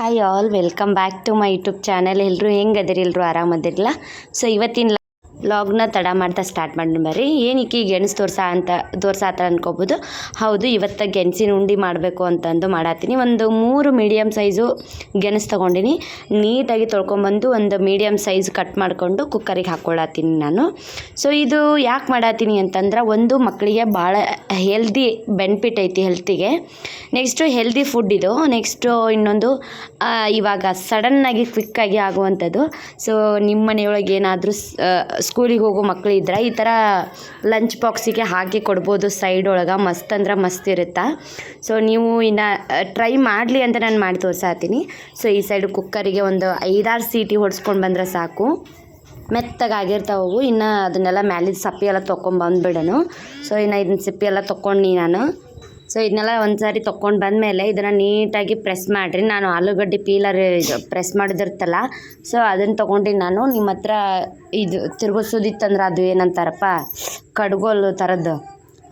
Hi all welcome back to my YouTube channel. ಎಲ್ಲರೂ ಹೆಂಗದಿರಿ ಎಲ್ಲರೂ ಆರಾಮದಿರಲ್ಲ ಸೊ ಇವತ್ತಿನ ಲಾಗ್ನ ತಡ ಮಾಡ್ತಾ ಸ್ಟಾರ್ಟ್ ಮಾಡಿ ಬರ್ರಿ. ಏನಕ್ಕೆ ಗೆಣಸು ತೋರ್ಸ ಅಂತ ತೋರ್ಸಾತ ಅನ್ಕೋಬೋದು. ಹೌದು, ಇವತ್ತು ಗೆಣಸಿನ ಉಂಡಿ ಮಾಡಬೇಕು ಅಂತಂದು ಮಾಡತ್ತೀನಿ ಒಂದು ಮೂರು ಮೀಡಿಯಮ್ ಸೈಜು ಗೆಣಸು ತೊಗೊಂಡಿನಿ. ನೀಟಾಗಿ ತೊಳ್ಕೊಂಬಂದು ಒಂದು ಮೀಡಿಯಮ್ ಸೈಜ್ ಕಟ್ ಮಾಡಿಕೊಂಡು ಕುಕ್ಕರಿಗೆ ಹಾಕ್ಕೊಳತ್ತೀನಿ ನಾನು. ಸೊ ಇದು ಯಾಕೆ ಮಾಡತ್ತೀನಿ ಅಂತಂದ್ರೆ ಒಂದು ಮಕ್ಕಳಿಗೆ ಭಾಳ ಹೆಲ್ದಿ ಬೆನಿಫಿಟ್ ಐತಿ ಹೆಲ್ತಿಗೆ ನೆಕ್ಸ್ಟು ಹೆಲ್ದಿ ಫುಡ್ ಇದು. ನೆಕ್ಸ್ಟು ಇನ್ನೊಂದು ಇವಾಗ ಸಡನ್ನಾಗಿ ಕ್ವಿಕ್ಕಾಗಿ ಆಗುವಂಥದ್ದು ಸೊ ನಿಮ್ಮ ಮನೆಯೊಳಗೆ ಏನಾದರೂ ಸ್ಕೂಲಿಗೆ ಹೋಗೋ ಮಕ್ಳು ಇದ್ರೆ ಈ ಥರ ಲಂಚ್ ಬಾಕ್ಸಿಗೆ ಹಾಕಿ ಕೊಡ್ಬೋದು ಸೈಡ್ ಒಳಗೆ. ಮಸ್ತ್ ಅಂದ್ರೆ ಮಸ್ತ್ ಇರುತ್ತೆ? ಸೊ ನೀವು ಇನ್ನು ಟ್ರೈ ಮಾಡಲಿ ಅಂತ ನಾನು ಮಾಡಿ ತೋರ್ಸಾತೀನಿ. ಸೊ ಈ ಸೈಡ್ ಕುಕ್ಕರಿಗೆ ಒಂದು ಐದಾರು ಸೀಟಿ ಹೊಡ್ಸ್ಕೊಂಡು ಬಂದರೆ ಸಾಕು. ಮೆತ್ತಗಾಗಿರ್ತಾವು ಇನ್ನು ಅದನ್ನೆಲ್ಲ ಮ್ಯಾಲಿದ ಸಪ್ಪಿ ಎಲ್ಲ ತೊಗೊಂಬಂದ್ಬಿಡೋಣ ಸೊ ಇನ್ನು ಇದನ್ನ ಸಿಪ್ಪಿ ಎಲ್ಲ ತೊಗೊಂಡು ನಾನು. ಸೊ ಇದನ್ನೆಲ್ಲ ಒಂದು ಸಾರಿ ತೊಗೊಂಡು ಬಂದಮೇಲೆ ಇದನ್ನು ನೀಟಾಗಿ ಪ್ರೆಸ್ ಮಾಡಿರಿ. ನಾನು ಆಲೂಗಡ್ಡೆ ಪೀಲರ್ ಇದು ಪ್ರೆಸ್ ಮಾಡಿದಿರ್ತಲ್ಲ ಸೊ ಅದನ್ನು ತೊಗೊಂಡು ನಾನು. ನಿಮ್ಮ ಹತ್ರ ಇದು ತಿರುಗಿಸೋದಿತ್ತಂದ್ರೆ ಅದು ಏನಂತಾರಪ್ಪ? ಕಡ್ಗೋಲು ಥರದ್ದು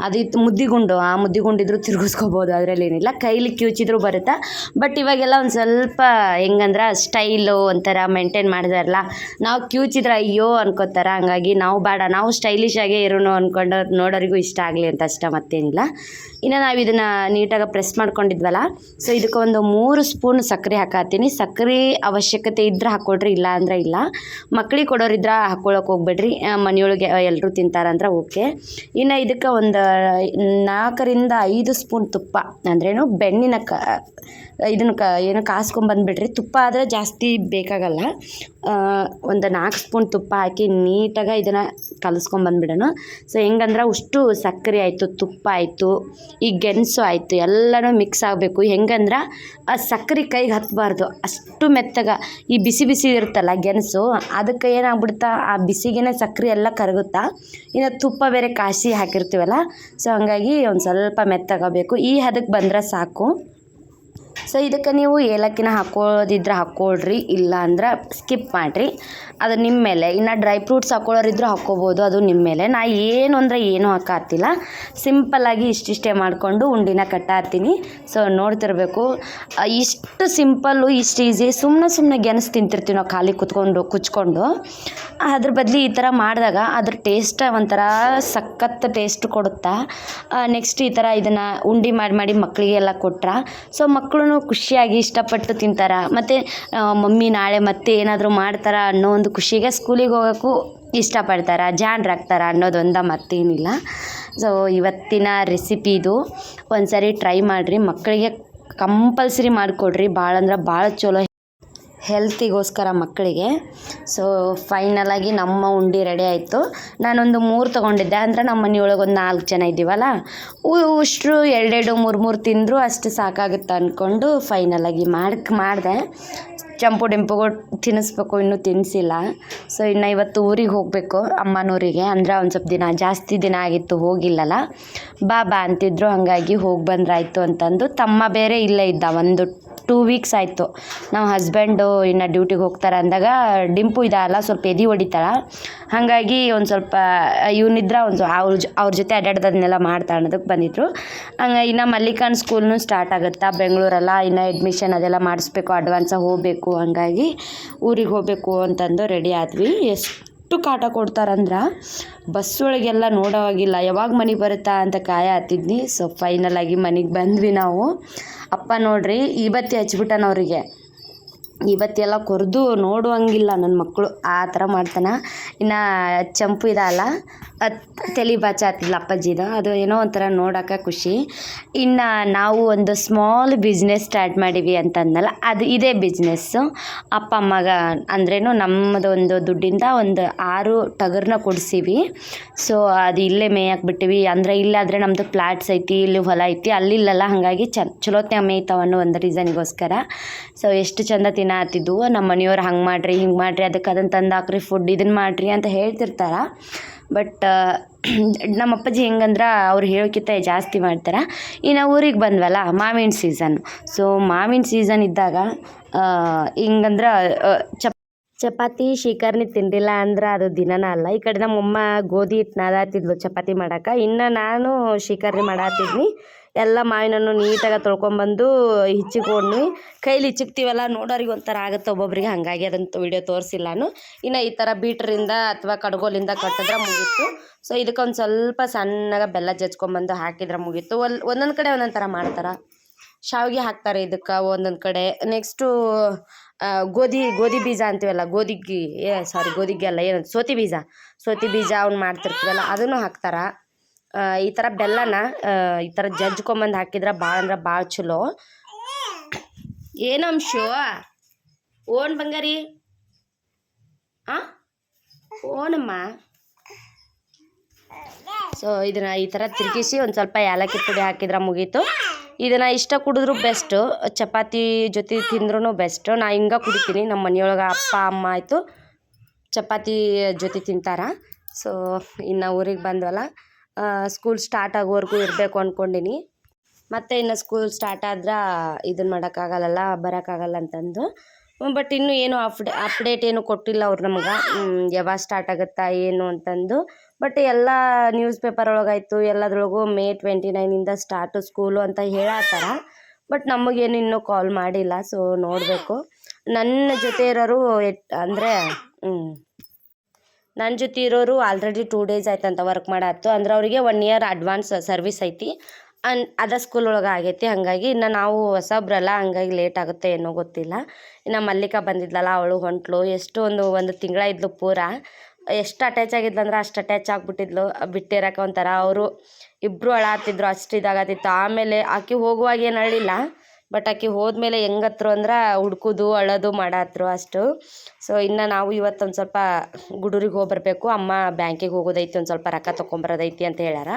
ಅದು ಇತ್ತು ಮುದ್ದಿಗುಂಡು, ಆ ಮುದ್ದಿಗುಂಡಿದ್ರು ತಿರುಗಿಸ್ಕೋಬೋದು ಅದರಲ್ಲಿ ಏನಿಲ್ಲ ಕೈಲಿ ಕಿವುಚಿದ್ರು ಬರುತ್ತೆ? ಬಟ್ ಇವಾಗೆಲ್ಲ ಒಂದು ಸ್ವಲ್ಪ ಹೆಂಗಂದ್ರೆ ಸ್ಟೈಲು ಒಂಥರ ಮೇಂಟೈನ್ ಮಾಡಿದಾರಲ್ಲ. ನಾವು ಕಿವುಚಿದ್ರೆ ಅಯ್ಯೋ ಅನ್ಕೋತಾರ, ಹಂಗಾಗಿ ನಾವು ಬೇಡ, ನಾವು ಸ್ಟೈಲಿಶ್ ಆಗೇ ಇರೋನು ಅಂದ್ಕೊಂಡು ನೋಡೋರಿಗೂ ಇಷ್ಟ ಆಗಲಿ ಅಂತ ಅಷ್ಟ ಮತ್ತೇನಿಲ್ಲ. ಇನ್ನು ನಾವು ಇದನ್ನು ನೀಟಾಗಿ ಪ್ರೆಸ್ ಮಾಡ್ಕೊಂಡಿದ್ವಲ್ಲ ಸೊ ಇದಕ್ಕೆ ಒಂದು ಮೂರು ಸ್ಪೂನ್ ಸಕ್ಕರೆ ಹಾಕಾತೀನಿ. ಸಕ್ಕರೆ ಅವಶ್ಯಕತೆ ಇದ್ರೆ ಹಾಕ್ಕೊಡ್ರಿ ಇಲ್ಲ ಅಂದ್ರೆ ಇಲ್ಲ. ಮಕ್ಳಿಗೆ ಕೊಡೋರಿದ್ರೆ ಹಾಕ್ಕೊಳಕ್ಕೆ ಹೋಗ್ಬೇಡ್ರಿ. ಮನೆಯೊಳಗೆ ಎಲ್ಲರೂ ತಿಂತಾರಂದ್ರೆ ಓಕೆ. ಇನ್ನು ಇದಕ್ಕೆ ಒಂದು ನಾಲ್ಕರಿಂದ ಐದು ಸ್ಪೂನ್ ತುಪ್ಪ ಅಂದ್ರೇನು ಬೆಣ್ಣಿನ ಕ ಇದನ್ನು ಕ, ಏನು ಕಾಸ್ಕೊಂಬಂದ್ಬಿಡ್ರಿ ತುಪ್ಪ ಆದರೆ ಜಾಸ್ತಿ ಬೇಕಾಗಲ್ಲ. ಒಂದು ನಾಲ್ಕು ಸ್ಪೂನ್ ತುಪ್ಪ ಹಾಕಿ ನೀಟಾಗಿ ಇದನ್ನು ಕಲಸ್ಕೊಂಬಂದ್ಬಿಡೋಣ. ಸೊ ಹೆಂಗಂದ್ರೆ ಅಷ್ಟು ಸಕ್ಕರೆ ಆಯಿತು, ತುಪ್ಪ ಆಯಿತು, ಈ ಗೆಣಸು ಆಯಿತು, ಎಲ್ಲನೂ ಮಿಕ್ಸ್ ಆಗಬೇಕು. ಹೆಂಗಂದ್ರೆ ಆ ಸಕ್ಕರೆ ಕೈಗೆ ಹತ್ತಬಾರ್ದು ಅಷ್ಟು ಮೆತ್ತಗ, ಈ ಬಿಸಿ ಬಿಸಿ ಇರುತ್ತಲ್ಲ ಗೆಣಸು, ಅದಕ್ಕೆ ಏನಾಗ್ಬಿಡ್ತಾ, ಆ ಬಿಸಿಗೇನೆ ಸಕ್ಕರೆ ಎಲ್ಲ ಕರಗುತ್ತಾ, ಇನ್ನು ತುಪ್ಪ ಬೇರೆ ಕಾಸಿ ಹಾಕಿರ್ತೀವಲ್ಲ, ಸೊ ಹಂಗಾಗಿ ಒಂದು ಸ್ವಲ್ಪ ಮೆತ್ತಗಬೇಕು ಈ ಹದಕ್ಕೆ ಬಂದರೆ ಸಾಕು. ಸೊ ಇದಕ್ಕೆ ನೀವು ಏಲಕ್ಕಿನ ಹಾಕೊಳ್ಳೋದಿದ್ರೆ ಹಾಕ್ಕೊಳ್ರಿ ಇಲ್ಲ ಅಂದ್ರೆ ಸ್ಕಿಪ್ ಮಾಡಿರಿ. ಅದು ನಿಮ್ಮ ಮೇಲೆ. ಇನ್ನು ಡ್ರೈ ಫ್ರೂಟ್ಸ್ ಹಾಕೊಳ್ಳೋರಿದ್ರು ಹಾಕ್ಕೋಬೋದು ಅದು ನಿಮ್ಮ ಮೇಲೆ. ನಾ ಏನು ಅಂದರೆ ಏನೂ ಹಾಕಾತಿಲ್ಲ. ಸಿಂಪಲ್ಲಾಗಿ ಇಷ್ಟಿಷ್ಟೇ ಮಾಡಿಕೊಂಡು ಉಂಡಿನ ಕಟ್ಟಾತೀನಿ. ಸೊ ನೋಡ್ತಿರ್ಬೇಕು. ಇಷ್ಟು ಸಿಂಪಲ್ಲು ಇಷ್ಟು ಈಸಿ ಸುಮ್ಮನೆ ಸುಮ್ಮನೆ ಗೆಣಸು ತಿಂತಿರ್ತೀವಿ ನಾವು ಖಾಲಿ ಕುತ್ಕೊಂಡು, ಕುಚ್ಕೊಂಡು. ಅದ್ರ ಬದಲು ಈ ಥರ ಮಾಡಿದಾಗ ಅದ್ರ ಟೇಸ್ಟ್ ಒಂಥರ ಸಖತ್ ಟೇಸ್ಟ್ ಕೊಡುತ್ತಾ. ನೆಕ್ಸ್ಟ್ ಈ ಥರ ಇದನ್ನು ಉಂಡಿ ಮಾಡಿ ಮಾಡಿ ಮಕ್ಕಳಿಗೆಲ್ಲ ಕೊಟ್ರ. ಸೊ ಮಕ್ಕಳು ಖುಷಿಯಾಗಿ ಇಷ್ಟಪಟ್ಟು ತಿಂತಾರ. ಮತ್ತು ಮಮ್ಮಿ ನಾಳೆ ಮತ್ತೆ ಏನಾದರೂ ಮಾಡ್ತಾರ ಅನ್ನೋ ಒಂದು ಖುಷಿಗೆ ಸ್ಕೂಲಿಗೆ ಹೋಗೋಕ್ಕೂ ಇಷ್ಟಪಡ್ತಾರೆ, ಜಾಣರಾಗ್ತಾರೆ ಅನ್ನೋದೊಂದ ಮತ್ತೇನಿಲ್ಲ. ಸೊ ಇವತ್ತಿನ ರೆಸಿಪಿ ಇದು. ಒಂದು ಸರಿ ಟ್ರೈ ಮಾಡಿರಿ, ಮಕ್ಕಳಿಗೆ ಕಂಪಲ್ಸರಿ ಮಾಡಿಕೊಡ್ರಿ ಭಾಳ ಅಂದ್ರೆ ಭಾಳ ಚಲೋ ಹೆಲ್ತಿಗೋಸ್ಕರ ಮಕ್ಕಳಿಗೆ. ಸೊ ಫೈನಲಾಗಿ ನಮ್ಮ ಉಂಡೆ ರೆಡಿ ಆಯಿತು. ನಾನೊಂದು ಮೂರು ತೊಗೊಂಡಿದ್ದೆ. ಅಂದರೆ ನಮ್ಮ ಮನೆಯೊಳಗೆ ಒಂದು ನಾಲ್ಕು ಜನ ಇದ್ದೀವಲ್ಲ? ಉಷ್ಟ್ರು ಎರಡೆರಡು, ಮೂರು ಮೂರು ತಿಂದರೂ ಅಷ್ಟು ಸಾಕಾಗುತ್ತೆ ಅಂದ್ಕೊಂಡು ಫೈನಲಾಗಿ ಮಾಡಕ್ಕೆ ಮಾಡಿದೆ. ಚಂಪು ಡಿಂಪುಗೂ ತಿನ್ನಿಸ್ಬೇಕು, ಇನ್ನೂ ತಿನ್ನಿಸಿಲ್ಲ ಸೊ ಇನ್ನು ಇವತ್ತು ಊರಿಗೆ ಹೋಗಬೇಕು ಅಮ್ಮನೂರಿಗೆ. ಅಂದರೆ ಒಂದು ಸ್ವಲ್ಪ ದಿನ, ಜಾಸ್ತಿ ದಿನ ಆಗಿತ್ತು, ಹೋಗಿಲ್ಲಲ್ಲ? ಬಾ ಬಾ ಅಂತಿದ್ರು. ಹಾಗಾಗಿ ಹೋಗಿ ಬಂದ್ರಾಯ್ತು ಅಂತಂದು. ತಮ್ಮ ಬೇರೆ ಇಲ್ಲೇ ಇದ್ದ, ಒಂದು ಟೂ ವೀಕ್ಸ್ ಆಯಿತು. ನಮ್ಮ ಹಸ್ಬೆಂಡು ಇನ್ನು ಡ್ಯೂಟಿಗೆ ಹೋಗ್ತಾರೆ ಅಂದಾಗ ಡಿಂಪು ಇದಲ್ಲ ಸ್ವಲ್ಪ ಎದಿ ಹೊಡಿತಾಳೆ. ಹಾಗಾಗಿ ಒಂದು ಸ್ವಲ್ಪ ಇವನಿದ್ರೆ ಒಂದು ಅವ್ರ ಜೊ, ಅವ್ರ ಜೊತೆ ಅಡ್ಡಾಡೋದನ್ನೆಲ್ಲ ಮಾಡ್ತಾ ಅನ್ನೋದಕ್ಕೆ ಬಂದಿದ್ರು. ಹಂಗೆ ಇನ್ನು ಮಲ್ಲಿಕಾನ್ ಸ್ಕೂಲ್ನು ಸ್ಟಾರ್ಟ್ ಆಗುತ್ತಾ, ಬೆಂಗಳೂರಲ್ಲ, ಇನ್ನು ಅಡ್ಮಿಷನ್ ಅದೆಲ್ಲ ಮಾಡಿಸ್ಬೇಕು ಅಡ್ವಾನ್ಸಾಗಿ ಹೋಗಬೇಕು, ಹಂಗಾಗಿ ಊರಿಗೆ ಹೋಗಬೇಕು ಅಂತಂದು ರೆಡಿ ಆದ್ವಿ. ಎಷ್ಟು ಕಾಟ ಕೊಡ್ತಾರಂದ್ರೆ ಬಸ್ ಒಳಗೆಲ್ಲ ನೋಡೋವಾಗಿಲ್ಲ, ಯಾವಾಗ ಮನೆಗೆ ಬರುತ್ತಾ ಅಂತ ಕಾಯ ಹತ್ತಿದ್ನಿ. ಸೊ ಫೈನಲ್ ಮನೆಗೆ ಬಂದ್ವಿ ನಾವು. ಅಪ್ಪ ನೋಡ್ರಿ ಇವತ್ತಿ ಹಚ್ಬಿಟ್ಟಾನ ಅವರಿಗೆ. ಇವತ್ತೆಲ್ಲ ಕೊರೆದು ನೋಡುವಂಗಿಲ್ಲ ನನ್ನ ಮಕ್ಕಳು ಆ ಥರ ಮಾಡ್ತಾನೆ. ಇನ್ನು ಚಂಪು ಇದಲ್ಲ ಅದು ತಲೆ ಬಾಚ ಆಗ್ತಿಲ್ಲ ಅಪ್ಪಾಜಿದು. ಅದು ಏನೋ ಒಂಥರ ನೋಡೋಕೆ ಖುಷಿ. ಇನ್ನು ನಾವು ಒಂದು ಸ್ಮಾಲ್ ಬಿಸ್ನೆಸ್ ಸ್ಟಾರ್ಟ್ ಮಾಡೀವಿ ಅಂತಂದಲ್ಲ ಅದು ಇದೇ ಬಿಸ್ನೆಸ್ಸು. ಅಪ್ಪ, ಅಮ್ಮಗ ಅಂದ್ರೇನು ನಮ್ಮದು ಒಂದು ದುಡ್ಡಿಂದ ಒಂದು ಆರು ಟಗರ್ನ ಕೊಡಿಸೀವಿ. ಸೊ, ಅದು ಇಲ್ಲೇ ಮೇಯಕ್ಕೆ ಬಿಟ್ಟಿವಿ ಅಂದರೆ ಇಲ್ಲಾದರೆ ನಮ್ಮದು ಫ್ಲಾಟ್ಸ್ ಐತಿ, ಇಲ್ಲಿ ಹೊಲ ಐತಿ, ಅಲ್ಲಿಲ್ಲಲ್ಲ. ಹಾಗಾಗಿ ಚ ಚಲೋತ್ನಾಗ ಮೇಯ್ತಾವ ಅನ್ನೋ ಒಂದು ರೀಸನ್ಗೋಸ್ಕರ. ಸೊ, ಎಷ್ಟು ಚಂದ ತಿನ್ನತ್ತಿದ್ವು ನಮ್ಮ ಮನೆಯವ್ರು ಹಂಗೆ ಮಾಡಿರಿ, ಹಿಂಗೆ ಮಾಡಿರಿ, ಅದಕ್ಕೆ ಅದನ್ನು ತಂದು ಹಾಕ್ರಿ ಫುಡ್ ಇದನ್ನು ಮಾಡಿರಿ ಅಂತ ಹೇಳ್ತಿರ್ತಾರೆ. ಬಟ್ ನಮ್ಮ ಅಪ್ಪಾಜಿ ಹೆಂಗಂದ್ರೆ ಅವ್ರು ಹೇಳೋಕ್ಕಿಂತ ಜಾಸ್ತಿ ಮಾಡ್ತಾರೆ. ಇನ್ನು ಊರಿಗೆ ಬಂದ್ವಲ್ಲ, ಮಾವಿನ ಸೀಸನ್ ಸೊ ಮಾವಿನ ಸೀಸನ್ ಇದ್ದಾಗ ಹಿಂಗಂದ್ರೆ ಚಪ್, ಚಪಾತಿ ಶಿಕರ್ನಿ ತಿಂದಿಲ್ಲ ಅಂದ್ರೆ ಅದು ದಿನನ ಅಲ್ಲ. ಈ ಕಡೆ ನಮ್ಮಮ್ಮ ಗೋಧಿ ಹಿಟ್ಟು ನಾದಾತಿದ್ಲು ಚಪಾತಿ ಮಾಡಕ್ಕೆ ಇನ್ನು ನಾನು ಶಿಕರ್ನಿ ಮಾಡತ್ತಿದ್ನಿ ಎಲ್ಲ ಮಾವಿನಣ್ಣು ನೀಟಾಗಿ ತೊಳ್ಕೊಂಬಂದು ಹಿಚ್ಚಿಕೊಂಡ್ವಿ. ಕೈಲಿ ಹಿಚ್ಚಿಕ್ತೀವಲ್ಲ, ನೋಡೋರಿಗೆ ಒಂಥರ ಆಗುತ್ತೆ ಒಬ್ಬೊಬ್ರಿಗೆ. ಹಾಗಾಗಿ ಅದನ್ನು ವಿಡಿಯೋ ತೋರಿಸಿಲ್ಲ ನಾನು. ಇನ್ನು ಈ ಥರ ಬೀಟ್ರಿಂದ ಅಥವಾ ಕಡ್ಗೋಲಿಂದ ಕಟ್ಟಿದ್ರೆ ಮುಗೀತು. ಸೊ ಇದಕ್ಕೊಂದು ಸ್ವಲ್ಪ ಸಣ್ಣಗೆ ಬೆಲ್ಲ ಜಜ್ಕೊಂಬಂದು ಹಾಕಿದ್ರೆ ಮುಗೀತು. ಒಲ್ ಒಂದೊಂದು ಕಡೆ ಒಂದೊಂದು ಥರ ಮಾಡ್ತಾರೆ? ಶಾವಿಗೆ ಹಾಕ್ತಾರೆ ಇದಕ್ಕೆ ಒಂದೊಂದು ಕಡೆ. ನೆಕ್ಸ್ಟು ಗೋಧಿ ಗೋಧಿ ಬೀಜ ಅಂತೀವಲ್ಲ ಗೋಧಿಗೆ ಏ ಸಾರಿ ಗೋಧಿಗೆ ಅಲ್ಲ ಏನಂತ ಸೋತಿ ಬೀಜ. ಸೋತಿ ಬೀಜ ಅವ್ನು ಮಾಡ್ತಿರ್ತೀವಲ್ಲ, ಅದನ್ನು ಹಾಕ್ತಾರೆ? ಈ ಥರ ಬೆಲ್ಲನ ಈ ಥರ ಜಜ್ಕೊಂಬಂದು ಹಾಕಿದ್ರೆ ಭಾಳ ಅಂದ್ರೆ ಭಾಳ ಚಲೋ. ಏನಂಶು ಓನ್ ಬಂಗಾರಿ? ಆ? ಓನಮ್ಮ? ಸೊ ಇದನ್ನ ಈ ಥರ ತಿರುಗಿಸಿ ಒಂದು ಸ್ವಲ್ಪ ಏಲಕ್ಕಿ ಪುಡಿ ಹಾಕಿದ್ರೆ ಮುಗೀತು. ಇದನ್ನು ಇಷ್ಟ ಕುಡಿದ್ರು ಬೆಸ್ಟು ಚಪಾತಿ ಜೊತೆ ತಿಂದ್ರೂ ಬೆಸ್ಟು ನಾ ಹಿಂಗೆ ಕುಡಿತೀನಿ ನಮ್ಮ ಮನೆಯೊಳಗೆ ಅಪ್ಪ, ಅಮ್ಮ ಆಯಿತು. ಚಪಾತಿ ಜೊತೆ ತಿಂತಾರ. ಸೊ ಇನ್ನು ಊರಿಗೆ ಬಂದ್ವಲ್ಲ. ಸ್ಕೂಲ್ ಸ್ಟಾರ್ಟ್ ಆಗೋವರೆಗೂ ಇರಬೇಕು ಅಂದ್ಕೊಂಡೀನಿ ಮತ್ತೆ ಇನ್ನು ಸ್ಕೂಲ್ ಸ್ಟಾರ್ಟ್ ಆದ್ರೆ ಇದನ್ನು ಮಾಡೋಕ್ಕಾಗಲ್ಲ ಬರೋಕ್ಕಾಗಲ್ಲ ಅಂತಂದು. ಬಟ್ ಇನ್ನೂ ಏನು ಅಪ್ಡೆ ಅಪ್ಡೇಟ್ ಏನು ಕೊಟ್ಟಿಲ್ಲ ಅವ್ರು ನಮ್ಗೆ. ಯಾವಾಗ ಸ್ಟಾರ್ಟ್ ಆಗುತ್ತಾ ಏನು ಅಂತಂದು. ಬಟ್ ಎಲ್ಲ ನ್ಯೂಸ್ ಪೇಪರ್ ಒಳಗಾಯಿತು, ಎಲ್ಲದ್ರೊಳಗೂ ಮೇ ಟ್ವೆಂಟಿ ನೈನಿಂದ ಸ್ಟಾರ್ಟು ಸ್ಕೂಲು ಅಂತ ಹೇಳತ್ತಾರ ಬಟ್ ನಮಗೇನು ಇನ್ನೂ ಕಾಲ್ ಮಾಡಿಲ್ಲ ಸೊ ನೋಡಬೇಕು. ನನ್ನ ಜೊತೆ ಇರೋರು ಎಟ್, ಅಂದರೆ ನನ್ನ ಜೊತೆ ಇರೋರು ಆಲ್ರೆಡಿ ಟೂ ಡೇಸ್ ಆಯ್ತಂತ ವರ್ಕ್ ಮಾಡತ್ತು. ಅಂದ್ರೆ ಅವರಿಗೆ ಒನ್ ಇಯರ್ ಅಡ್ವಾನ್ಸ್ ಸರ್ವಿಸ್ ಐತಿ. ಅನ್, ಅದ ಸ್ಕೂಲ್ ಒಳಗೆ ಆಗೈತಿ. ಹಾಗಾಗಿ ಇನ್ನು ನಾವು ಹೊಸಬ್ರಲ್ಲ ಹಂಗಾಗಿ ಲೇಟ್ ಆಗುತ್ತೆ ಏನೋ ಗೊತ್ತಿಲ್ಲ. ಇನ್ನು ಮಲ್ಲಿಕ ಬಂದಿದ್ಲಲ್ಲ, ಅವಳು ಹೊಂಟ್ಲು. ಎಷ್ಟು ಒಂದು ಒಂದು ತಿಂಗಳ ಇದ್ಲು ಪೂರ. ಎಷ್ಟು ಅಟ್ಯಾಚ್ ಆಗಿದ್ಲು ಅಂದ್ರೆ ಅಷ್ಟು ಅಟ್ಯಾಚ್ ಆಗಿಬಿಟ್ಟಿದ್ಲು. ಬಿಟ್ಟಿರೋಕೆ ಒಂಥರ. ಅವರು ಇಬ್ಬರು ಅಳಾತಿದ್ರು, ಅಷ್ಟು ಇದಾಗತ್ತಿತ್ತು ಆಮೇಲೆ ಆಕೆ ಹೋಗುವಾಗ ಏನು ಅಳ್ಳಿಲ್ಲ. ಬಟ್ ಆಕೆ ಹೋದ್ಮೇಲೆ ಹೆಂಗತ್ರು ಅಂದ್ರೆ ಹುಡ್ಕೋದು ಅಳೋದು ಮಾಡತ್ರು ಅಷ್ಟು. ಸೊ ಇನ್ನು ನಾವು ಇವತ್ತು ಇವತ್ತೊಂದು ಸ್ವಲ್ಪ ಗುಡೂರಿಗೆ ಹೋಗಿ ಬರಬೇಕು. ಅಮ್ಮ ಬ್ಯಾಂಕಿಗೆ ಹೋಗೋದೈತಿ ಒಂದು ಸ್ವಲ್ಪ ರೊಕ್ಕ ತೊಗೊಂಬರೋದೈತಿ ಅಂತ ಹೇಳ್ಯಾರ.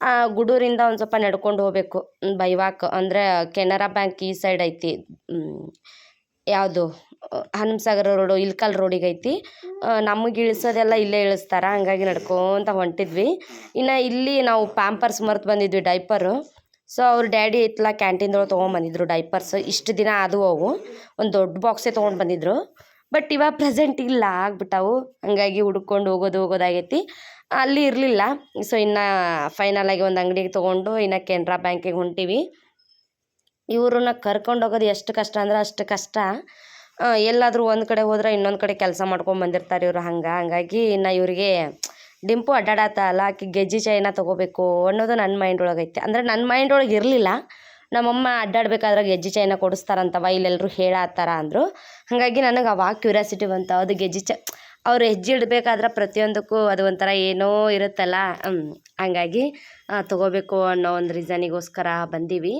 ಆ, ಗುಡೂರಿಂದ ಒಂದು ಸ್ವಲ್ಪ ನಡ್ಕೊಂಡು ಹೋಗ್ಬೇಕು. ಬೈವಾಕ್ ಅಂದರೆ ಕೆನರಾ ಬ್ಯಾಂಕ್ ಈ ಸೈಡ್ ಐತಿ. ಯಾವುದು? ಹನುಮಸಾಗರ ರೋಡು ಇಲ್ಕಲ್ ರೋಡಿಗೆ ಐತಿ. ನಮಗೆ ಇಳಿಸೋದೆಲ್ಲ ಇಲ್ಲೇ ಇಳಿಸ್ತಾರ. ಹಂಗಾಗಿ ನಡ್ಕೊತ ಹೊಂಟಿದ್ವಿ. ಇನ್ನು ಇಲ್ಲಿ ನಾವು ಪ್ಯಾಂಪರ್ಸ್ ಮರ್ತು ಬಂದಿದ್ವಿ ಡೈಪರು. ಸೊ ಅವ್ರ ಡ್ಯಾಡಿ ಇತ್ತಲ್ಲ ಕ್ಯಾಂಟೀನ್ದೊಳಗೆ ತೊಗೊಂಬಂದಿದ್ರು ಡೈಪರ್ಸ್ ಇಷ್ಟು ದಿನ ಅದು ಅವು. ಒಂದು ದೊಡ್ಡ ಬಾಕ್ಸೇ ತೊಗೊಂಡು ಬಂದಿದ್ರು. ಬಟ್ ಇವಾಗ ಪ್ರೆಸೆಂಟ್ ಇಲ್ಲ, ಆಗ್ಬಿಟ್ಟವು. ಹಂಗಾಗಿ ಹುಡ್ಕೊಂಡು ಹೋಗೋದು, ಹೋಗೋದಾಗೈತಿ. ಅಲ್ಲಿ ಇರಲಿಲ್ಲ. ಸೊ ಇನ್ನು ಫೈನಲಾಗಿ ಒಂದು ಅಂಗಡಿಗೆ ತೊಗೊಂಡು, ಇನ್ನು ಕೆನರಾ ಬ್ಯಾಂಕಿಗೆ ಹೊಂಟೀವಿ. ಇವ್ರನ್ನ ಕರ್ಕೊಂಡು ಹೋಗೋದು ಎಷ್ಟು ಕಷ್ಟ ಅಂದ್ರೆ ಅಷ್ಟು ಕಷ್ಟ. ಎಲ್ಲಾದರೂ ಒಂದು ಕಡೆ ಹೋದ್ರೆ ಇನ್ನೊಂದು ಕಡೆ ಕೆಲಸ ಮಾಡ್ಕೊಂಡು ಬಂದಿರ್ತಾರೆ ಇವರು ಹಂಗೆ. ಹಂಗಾಗಿ ಇನ್ನು ಇವ್ರಿಗೆ ಡಿಂಪು ಅಡ್ಡಾಡತ್ತಲ್ಲ ಆಕೆ ಗೆಜ್ಜೆ ಚೈನ ತೊಗೋಬೇಕು ಅನ್ನೋದು ನನ್ನ ಮೈಂಡ್ ಒಳಗೆ ಐತೆ ಅಂದರೆ ನನ್ನ ಮೈಂಡ್ ಒಳಗೆ ಇರಲಿಲ್ಲ. ನಮ್ಮಮ್ಮ ಅಡ್ಡಾಡ್ಬೇಕಾದ್ರೆ ಗೆಜ್ಜೆ ಚೈನ ಕೊಡಿಸ್ತಾರಂತವ ಇಲ್ಲೆಲ್ಲರೂ ಹೇಳತ್ತಾರ ಅಂದರು. ಹಾಗಾಗಿ ನನಗೆ ಅವಾಗ ಕ್ಯೂರಿಯಾಸಿಟಿ ಬಂತು, ಅದು ಗೆಜ್ಜೆ ಚ, ಅವ್ರು ಹೆಜ್ಜೆ ಇಡಬೇಕಾದ್ರೆ ಪ್ರತಿಯೊಂದಕ್ಕೂ ಅದು ಒಂಥರ ಏನೋ ಇರುತ್ತಲ್ಲ ಹಂಗಾಗಿ ತೊಗೋಬೇಕು ಅನ್ನೋ ಒಂದು ರೀಸನಿಗೋಸ್ಕರ ಬಂದೀವಿ.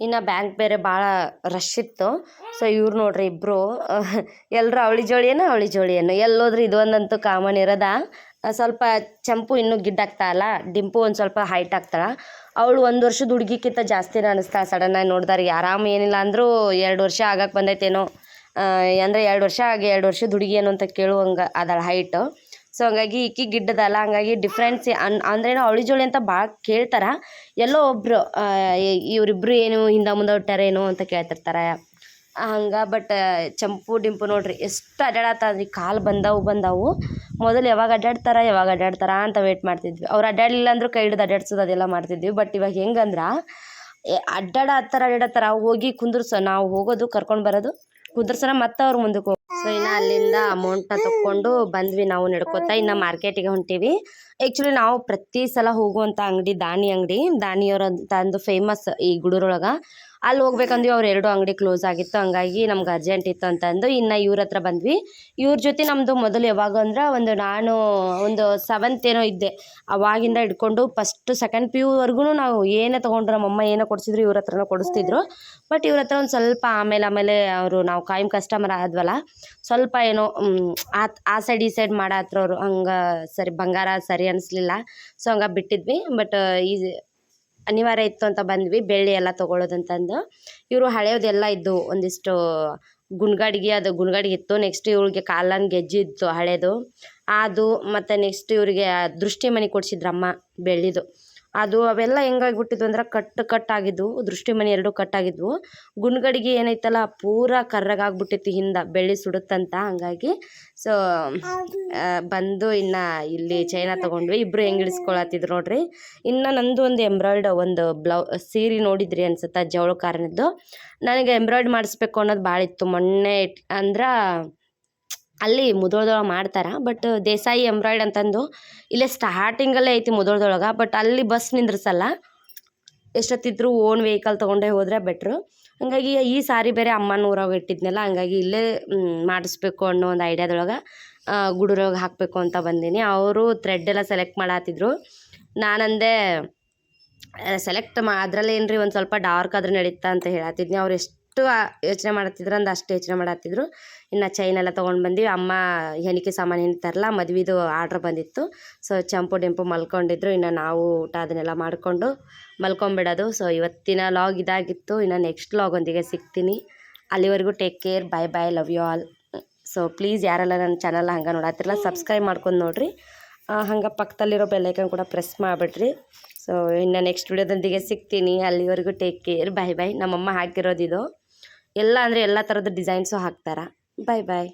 ಇನ್ನು ಬ್ಯಾಂಕ್ ಬೇರೆ ಭಾಳ ರಶ್ ಇತ್ತು. ಸೊ ಇವ್ರು ನೋಡ್ರಿ ಇಬ್ಬರು ಎಲ್ಲರೂ ಅವಳಿ ಜೋಳಿಯೇನು ಅವಳಿ ಜೋಳಿಯೇನು? ಇದು ಒಂದಂತೂ ಕಾಮನ್ ಇರೋದ? ಸ್ವಲ್ಪ ಚಂಪು ಇನ್ನೂ ಗಿಡ್ಡಾಗ್ತಾ ಅಲ್ಲ? ಡಿಂಪು ಒಂದು ಸ್ವಲ್ಪ ಹೈಟ್ ಆಗ್ತಾಳೆ? ಅವಳು ಒಂದು ವರ್ಷದ ಹುಡುಗಿಕ್ಕಿಂತ ಜಾಸ್ತಿನೇ ಅನಿಸ್ತಾ ಸಡನ್ನಾಗಿ ನೋಡಿದಾರೆ. ಆರಾಮ ಏನಿಲ್ಲ ಅಂದರೂ ಎರಡು ವರ್ಷ ಆಗಕ್ಕೆ ಬಂದೈತೇನೋ? ಅಂದರೆ ಎರಡು ವರ್ಷ ಆಗಿ ಎರಡು ವರ್ಷದ ಹುಡುಗಿ ಏನು ಅಂತ ಕೇಳುವಂಗೆ ಅದಾಳ ಹೈಟು ಸೊ ಹಂಗಾಗಿ ಈಕಿ ಗಿಡ್ಡದಲ್ಲ ಹಂಗಾಗಿ ಡಿಫ್ರೆನ್ಸ್ ಅನ್ ಅಂದ್ರೇನು ಅವಳಿ ಜೋಳಿ ಅಂತ ಭಾಳ ಕೇಳ್ತಾರ. ಎಲ್ಲೋ ಒಬ್ಬರು ಇವರಿಬ್ರು ಏನು ಹಿಂದೆ ಮುಂದೆ ಹೊಟ್ಟಾರೇನು ಅಂತ ಕೇಳ್ತಿರ್ತಾರೆ. ಹಂಗೆ ಬಟ್ ಚಂಪು ಡಿಂಪು ನೋಡ್ರಿ ಎಷ್ಟು ಅಡ್ಡಾಡತ್ತದ್ರಿ ಕಾಲು ಬಂದವು ಬಂದವು. ಮೊದಲು ಯಾವಾಗ ಅಡ್ಡಾಡ್ತಾರ ಯಾವಾಗ ಅಡ್ಡಾಡ್ತಾರ ಅಂತ ವೇಟ್ ಮಾಡ್ತಿದ್ವಿ. ಅವ್ರು ಅಡ್ಡಾಡಲಿಲ್ಲ ಅಂದ್ರೆ ಕೈ ಹಿಡ್ದು ಅಡ್ಡಾಡ್ಸೋದು ಅದೆಲ್ಲ ಮಾಡ್ತಿದ್ವಿ. ಬಟ್ ಇವಾಗ ಹೆಂಗಂದ್ರೆ ಅಡ್ಡಾಡ ಹತ್ತಾರ ಅಡ್ಡಾಡ್ತಾರ ಹೋಗಿ ಕುಂದ್ರಸ. ನಾವು ಹೋಗೋದು, ಕರ್ಕೊಂಡು ಬರೋದು, ಕುಂದ್ರಸನ ಮತ್ತೆ ಅವ್ರು ಮುಂದಕ್ಕೆ ಸೊ ಇನ್ನು ಅಲ್ಲಿಂದ ಅಮೌಂಟ್ನ ತಕೊಂಡು ಬಂದ್ವಿ ನಾವು ನಡ್ಕೋತಾ. ಇನ್ನು ಮಾರ್ಕೆಟಿಗೆ ಹೊಂಟೀವಿ. ಆ್ಯಕ್ಚುಲಿ ನಾವು ಪ್ರತಿ ಸಲ ಹೋಗುವಂಥ ಅಂಗಡಿ ದಾನಿ ಅಂಗಡಿ. ದಾನಿಯವ್ರ ಅಂತ ಅಂದು ಫೇಮಸ್ ಈ ಗುಡೂರೊಳಗೆ. ಅಲ್ಲಿ ಹೋಗ್ಬೇಕಂದ್ವಿ, ಅವ್ರು ಎರಡು ಅಂಗಡಿ ಕ್ಲೋಸ್ ಆಗಿತ್ತು. ಹಂಗಾಗಿ ನಮ್ಗೆ ಅರ್ಜೆಂಟ್ ಇತ್ತು ಅಂತಂದು ಇನ್ನು ಇವ್ರ ಹತ್ರ ಬಂದ್ವಿ. ಇವ್ರ ಜೊತೆ ನಮ್ಮದು ಮೊದಲು ಯಾವಾಗ ಅಂದ್ರೆ ಒಂದು ನಾನು ಒಂದು ಸೆವೆಂತ್ ಏನೋ ಇದ್ದೆ. ಅವಾಗಿಂದ ಹಿಡ್ಕೊಂಡು ಫಸ್ಟ್ ಸೆಕೆಂಡ್ ಪಿ ಯುವರೆಗೂ ನಾವು ಏನೇ ತೊಗೊಂಡ್ರು ನಮ್ಮಮ್ಮ ಏನೋ ಕೊಡಿಸಿದ್ರು ಇವ್ರ ಹತ್ರನೂ ಕೊಡಿಸ್ತಿದ್ರು. ಬಟ್ ಇವ್ರ ಹತ್ರ ಒಂದು ಸ್ವಲ್ಪ ಆಮೇಲೆ ಆಮೇಲೆ ಅವರು ನಾವು ಕಾಯಂ ಕಸ್ಟಮರ್ ಆದ್ವಲ್ಲ, ಸ್ವಲ್ಪ ಏನೋ ಆ ಆ ಸೈಡ್ ಈ ಸೈಡ್ ಮಾಡತ್ರ ಅವರು ಹಂಗೆ ಸರಿ ಬಂಗಾರ ಸರಿ ಅನಿಸ್ಲಿಲ್ಲ. ಸೊ ಹಂಗೆ ಬಿಟ್ಟಿದ್ವಿ. ಬಟ್ ಈ ಅನಿವಾರ್ಯ ಇತ್ತು ಅಂತ ಬಂದ್ವಿ, ಬೆಳ್ಳಿ ಎಲ್ಲ ಅಂತಂದು. ಇವರು ಹಳೆಯದೆಲ್ಲ ಇದ್ದು ಒಂದಿಷ್ಟು ಗುಂಡ್ಗಾಡಿಗೆ ಅದು ಗುಂಡ್ಗಾಡಿಗೆ ಇತ್ತು. ನೆಕ್ಸ್ಟ್ ಇವ್ರಿಗೆ ಕಾಲನ್ ಗೆಜ್ಜೆ ಇತ್ತು ಹಳೇದು. ಅದು ಮತ್ತು ನೆಕ್ಸ್ಟ್ ಇವರಿಗೆ ದೃಷ್ಟಿ ಮನೆ ಕೊಡ್ಸಿದ್ರಮ್ಮ ಬೆಳ್ಳಿದು. ಅದು ಅವೆಲ್ಲ ಹೆಂಗಾಗ್ಬಿಟ್ಟಿದ್ವು ಅಂದ್ರೆ ಕಟ್ಟು ಕಟ್ ಆಗಿದ್ವು ದೃಷ್ಟಿ ಮನೆ ಎರಡು ಕಟ್ ಆಗಿದ್ವು ಗುಂಡ್ಗಡಿಗೆ ಏನೈತಲ್ಲ, ಪೂರ ಕರ್ರಗಾಗ್ಬಿಟ್ಟಿತ್ತು ಹಿಂದೆ, ಬೆಳ್ಳಿ ಸುಡುತ್ತಂತ. ಹಂಗಾಗಿ ಸೊ ಬಂದು ಇನ್ನ ಇಲ್ಲಿ ಚೈನಾ ತಗೊಂಡ್ವಿ. ಇಬ್ರು ಹೆಂಗ್ ಇಳಿಸ್ಕೊಳತ್ತಿದ್ರು ನೋಡ್ರಿ. ಇನ್ನು ನಂದು ಒಂದು ಎಂಬ್ರಾಯ್ಡ್, ಒಂದು ಬ್ಲೌ, ಸೀರೆ ನೋಡಿದ್ರಿ ಅನ್ಸುತ್ತೆ, ಜವಳ ಕಾರಣದ್ದು. ನನಗೆ ಎಂಬ್ರಾಯ್ಡ್ ಮಾಡಿಸ್ಬೇಕು ಅನ್ನೋದು ಭಾಳ ಇತ್ತು ಮೊನ್ನೆ ಅಂದ್ರೆ ಅಲ್ಲಿ ಮುದೋಳದೊಳಗೆ ಮಾಡ್ತಾರೆ ಬಟ್ ದೇಸಾಯಿ ಎಂಬ್ರಾಯ್ಡ್ ಅಂತಂದು ಇಲ್ಲೇ ಸ್ಟಾರ್ಟಿಂಗಲ್ಲೇ ಐತಿ ಮುದೋಳದೊಳಗೆ ಬಟ್ ಅಲ್ಲಿ ಬಸ್ ನಿಂದ್ರಿಸಲ್ಲ. ಎಷ್ಟೊತ್ತಿದ್ರು ಓನ್ ವೆಹಿಕಲ್ ತೊಗೊಂಡೇ ಹೋದರೆ ಬೆಟ್ರು ಹಂಗಾಗಿ ಈ ಸಾರಿ ಬೇರೆ ಅಮ್ಮನ ಊರಾಗ ಇಟ್ಟಿದ್ನಲ್ಲ, ಹಂಗಾಗಿ ಇಲ್ಲೇ ಮಾಡಿಸ್ಬೇಕು ಅನ್ನೋ ಒಂದು ಐಡಿಯಾದೊಳಗೆ ಗುಡಿರೊಳಗೆ ಹಾಕಬೇಕು ಅಂತ ಬಂದೀನಿ. ಅವರು ಥ್ರೆಡ್ ಎಲ್ಲ ಸೆಲೆಕ್ಟ್ ಮಾಡತ್ತಿದ್ರು ನಾನಂದೆ ಸೆಲೆಕ್ಟ್ ಮಾ ಅದರಲ್ಲಿ ರೀ ಒಂದು ಸ್ವಲ್ಪ ಡಾರ್ಕ್ ಆದ್ರೆ ನಡೀತಾ ಅಂತ ಹೇಳತ್ತಿದ್ನಿ ಅವ್ರು ಎಷ್ಟು ಯೋಚನೆ ಮಾಡತ್ತಿದ್ರು ಅಂದ್ರೆ ಅಷ್ಟು ಯೋಚನೆ ಮಾಡತ್ತಿದ್ರು. ಇನ್ನು ಚೈನ್ ಎಲ್ಲ ತೊಗೊಂಡು ಬಂದ್ವಿ. ಅಮ್ಮ ಹೆಣಿಕೆ ಸಾಮಾನು ಹೆಣಿತಾರಲ್ಲ ಮದುವೆದು ಆರ್ಡ್ರ್ ಬಂದಿತ್ತು. ಸೊ ಚಂಪು ಡೆಂಪು ಮಲ್ಕೊಂಡಿದ್ರು. ಇನ್ನು ನಾವು ಊಟ ಅದನ್ನೆಲ್ಲ ಮಾಡಿಕೊಂಡು ಮಲ್ಕೊಂಬಿಡೋದು. ಸೊ ಇವತ್ತಿನ ಲಾಗ್ ಇದಾಗಿತ್ತು. ಇನ್ನು ನೆಕ್ಸ್ಟ್ ಲಾಗ್ ಒಂದಿಗೆ ಸಿಗ್ತೀನಿ. ಅಲ್ಲಿವರೆಗೂ take care bye bye love you all so please ಯಾರೆಲ್ಲ ನನ್ನ ಚಾನಲ್ ಹಂಗೆ ನೋಡತ್ತಿರಲ್ಲ ಸಬ್ಸ್ಕ್ರೈಬ್ ಮಾಡ್ಕೊಂಡು ನೋಡಿರಿ. ಹಂಗೆ ಪಕ್ಕದಲ್ಲಿರೋ ಬೆಲ್ಲೈಕನ್ ಕೂಡ ಪ್ರೆಸ್ ಮಾಡಿಬಿಡ್ರಿ. ಸೊ ಇನ್ನು ನೆಕ್ಸ್ಟ್ ವಿಡಿಯೋದೊಂದಿಗೆ ಸಿಗ್ತೀನಿ. ಅಲ್ಲಿವರೆಗೂ ಟೇಕ್ ಕೇರ್ ಬೈ ಬೈ ನಮ್ಮಮ್ಮ ಹಾಕಿರೋದು ಇದು. ಎಲ್ಲ ಅಂದರೆ ಎಲ್ಲ ಥರದ ಡಿಸೈನ್ಸು ಹಾಕ್ತಾರೆ? ಬಾಯ್ ಬಾಯ್